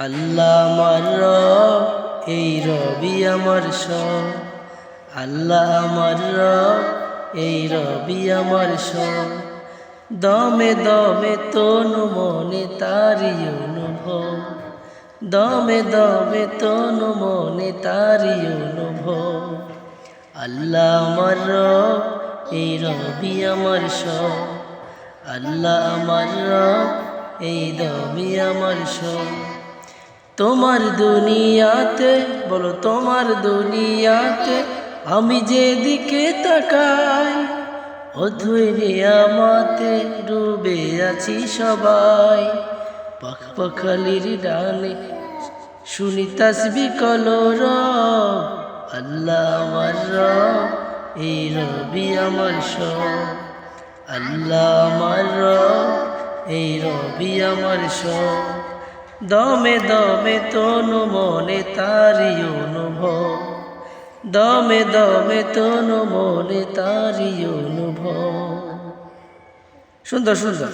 আল্লাহ আমার রব, এই রবি আমার সব। আল্লাহ আমার রব, এই রবি আমার সব। দমে দমে তনু মনে তারি অনুভব। দমে দমে তনু মনে তারি অনুভব। আল্লাহ আমার রব, এই রবি আমার সব। আল্লাহ আমার রব, এই রবি আমার সব। তোমার দুনিয়াতে, বলো তোমার দুনিয়াতে আমি যেদিকে তাকাই, অধৈর্য আমাতে ডুবে আছি সবাই। পাখ পাখালির ডানে শুনি তাসবি কলর আল্লাহ আমার রব, এই রবি আমার সব। আল্লাহ আমার রব, এই রবি আমার সব। দমে দমে তনু মনে তারি অনুভব। দমে দমে তনু মনে তারি অনুভব। সুন্দর সুন্দর।